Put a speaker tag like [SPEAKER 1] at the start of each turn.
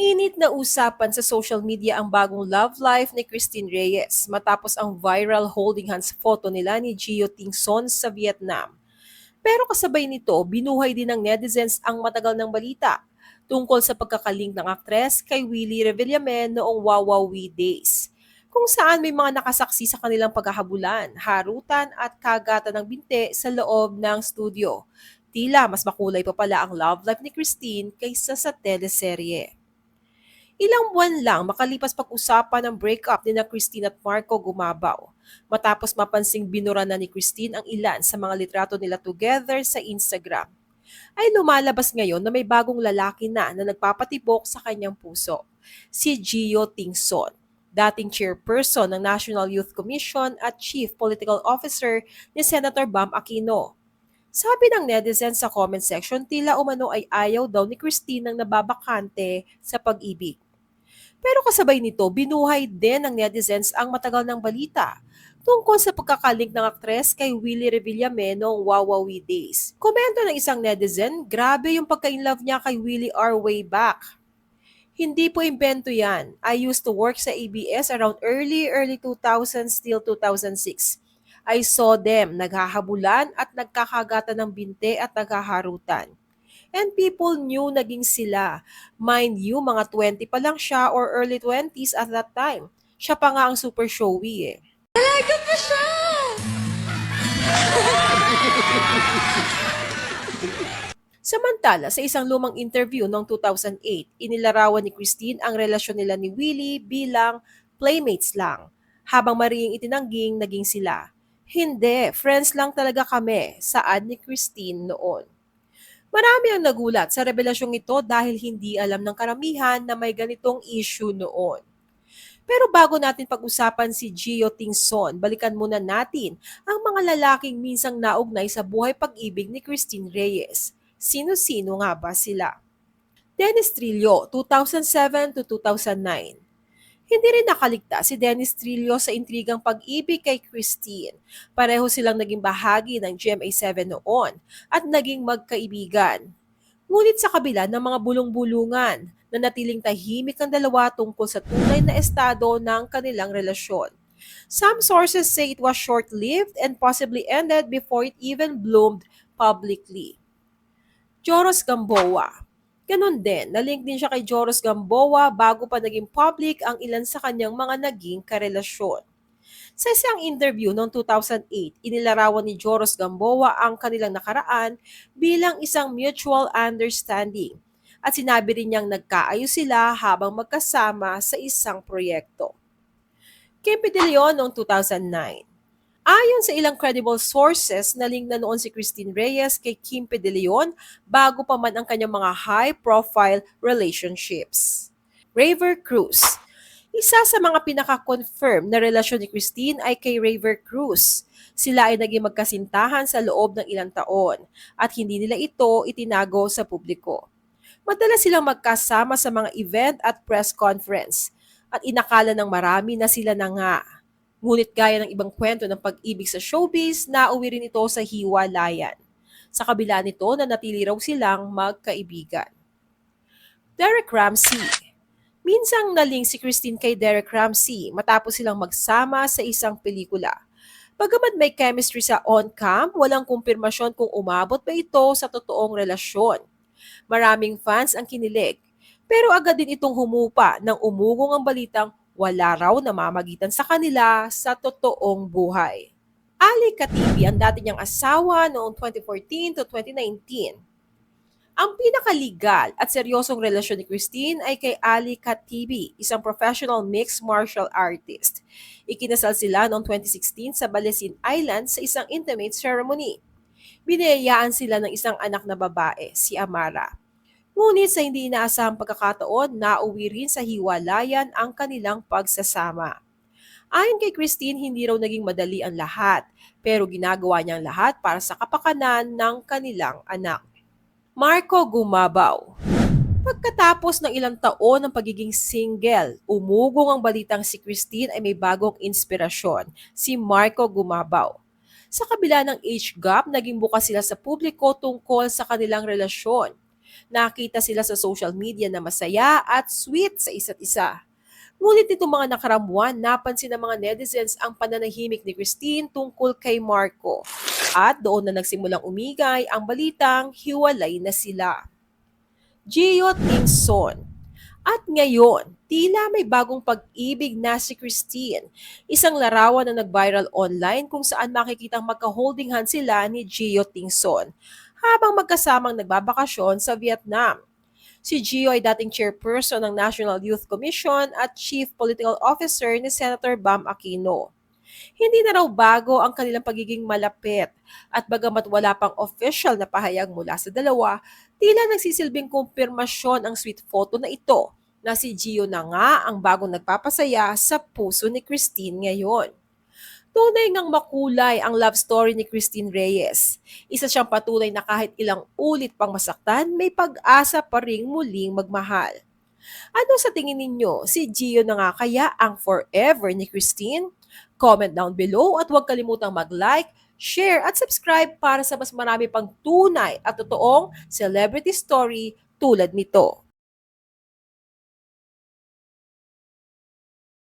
[SPEAKER 1] Mainit na usapan sa social media ang bagong love life ni Christine Reyes matapos ang viral holding hands photo nila ni Gio Tingson sa Vietnam. Pero kasabay nito, binuhay din ng netizens ang matagal ng balita tungkol sa pagkakalink ng aktres kay Willie Revillame noong Wawawi Days, kung saan may mga nakasaksi sa kanilang paghahabulan, harutan at kagatan ng binte sa loob ng studio. Tila mas makulay pa pala ang love life ni Christine kaysa sa teleserye. Ilang buwan lang makalipas pag-usapan ng breakup ni na Christine at Marco Gumabaw. Matapos mapansing binura na ni Christine ang ilan sa mga litrato nila together sa Instagram. Ay lumalabas ngayon na may bagong lalaki na na nagpapatibok sa kanyang puso. Si Gio Tingson, dating chairperson ng National Youth Commission at chief political officer ni Senator Bam Aquino. Sabi ng netizens sa comment section, tila umano ay ayaw daw ni Christine ng nababakante sa pag-ibig. Pero kasabay nito, binuhay din ng netizens ang matagal ng balita tungkol sa pagkakalink ng aktres kay Willie Revillame noong Wawawi Days. Komento ng isang netizen, grabe yung pagka-inlove niya kay Willie R way back. Hindi po imbento yan. I used to work sa ABS around early, early 2000s till 2006. I saw them naghahabulan at nagkakagatan ng binte at naghaharutan. And people knew naging sila. Mind you, mga 20 pa lang siya or early 20s at that time. Siya pa nga ang super showy eh.
[SPEAKER 2] Talaga pa siya!
[SPEAKER 1] Samantala, sa isang lumang interview noong 2008, inilarawan ni Christine ang relasyon nila ni Willie bilang playmates lang, habang mariing itinangging naging sila. Hindi, friends lang talaga kami, saad ni Christine noon. Marami ang nagulat sa revelasyong ito dahil hindi alam ng karamihan na may ganitong issue noon. Pero bago natin pag-usapan si Gio Tingson, balikan muna natin ang mga lalaking minsang naugnay sa buhay pag-ibig ni Christine Reyes. Sino-sino nga ba sila? Dennis Trillo, 2007 to 2009. Hindi rin nakaligtas si Dennis Trillo sa intrigang pag-ibig kay Christine. Pareho silang naging bahagi ng GMA7 noon at naging magkaibigan. Ngunit sa kabila ng mga bulong-bulungan, na natiling tahimik ang dalawa tungkol sa tunay na estado ng kanilang relasyon. Some sources say it was short-lived and possibly ended before it even bloomed publicly. Joros Gamboa Ganon din, nalink din siya kay Joros Gamboa bago pa naging public ang ilan sa kanyang mga naging karelasyon. Sa isang interview noong 2008, inilarawan ni Joros Gamboa ang kanilang nakaraan bilang isang mutual understanding at sinabi rin niyang nagkaayos sila habang magkasama sa isang proyekto. Kimpi De Leon noong 2009 Ayon sa ilang credible sources, naling na noon si Christine Reyes kay Kimpe De Leon bago pa man ang kanyang mga high-profile relationships. Raver Cruz Isa sa mga pinaka-confirm na relasyon ni Christine ay kay Raver Cruz. Sila ay naging magkasintahan sa loob ng ilang taon at hindi nila ito itinago sa publiko. Madalas silang magkasama sa mga event at press conference at inakala ng marami na sila na nga. Ngunit gaya ng ibang kwento ng pag-ibig sa showbiz, nauwi rin ito sa hiwalayan. Sa kabila nito na natili raw silang magkaibigan. Derek Ramsey Minsang naling si Christine kay Derek Ramsey matapos silang magsama sa isang pelikula. Bagamat may chemistry sa on-cam, walang kumpirmasyon kung umabot ba ito sa totoong relasyon. Maraming fans ang kinilig. Pero agad din itong humupa nang umugong ang balitang wala raw namamagitan sa kanila sa totoong buhay. Ali Katibi ang dati niyang asawa noong 2014 to 2019. Ang pinakaligal at seryosong relasyon ni Christine ay kay Ali Katibi, isang professional mixed martial artist. Ikinasal sila noong 2016 sa Balesin Island sa isang intimate ceremony. Binayaan sila ng isang anak na babae, si Amara. Ngunit sa hindi inaasahang pagkakataon, nauwi rin sa hiwalayan ang kanilang pagsasama. Ayon kay Christine, hindi raw naging madali ang lahat, pero ginagawa niyang lahat para sa kapakanan ng kanilang anak. Marco Gumabaw Pagkatapos ng ilang taon ng pagiging single, umugong ang balitang si Christine ay may bagong inspirasyon, si Marco Gumabaw. Sa kabila ng age gap, naging bukas sila sa publiko tungkol sa kanilang relasyon. Nakita sila sa social media na masaya at sweet sa isa't isa. Ngunit nitong mga nakaramuan, napansin ng mga netizens ang pananahimik ni Christine tungkol kay Marco. At doon na nagsimulang umigay ang balitang hiwalay na sila. Gio Tingson At ngayon, tila may bagong pag-ibig na si Christine. Isang larawan na nag-viral online kung saan makikitang magka-holding hand sila ni Gio Tingson habang magkasamang nagbabakasyon sa Vietnam. Si Gio ay dating chairperson ng National Youth Commission at chief political officer ni Senator Bam Aquino. Hindi na raw bago ang kanilang pagiging malapit at bagamat wala pang official na pahayag mula sa dalawa, tila nagsisilbing kumpirmasyon ang sweet photo na ito na si Gio na nga ang bagong nagpapasaya sa puso ni Christine ngayon. Tunay ngang makulay ang love story ni Christine Reyes. Isa siyang patuloy na kahit ilang ulit pang masaktan, may pag-asa pa ring muling magmahal. Ano sa tingin ninyo? Si Gio na nga kaya ang forever ni Christine? Comment down below at huwag kalimutang mag-like, share at subscribe para sa mas marami pang tunay at totoong celebrity story tulad nito.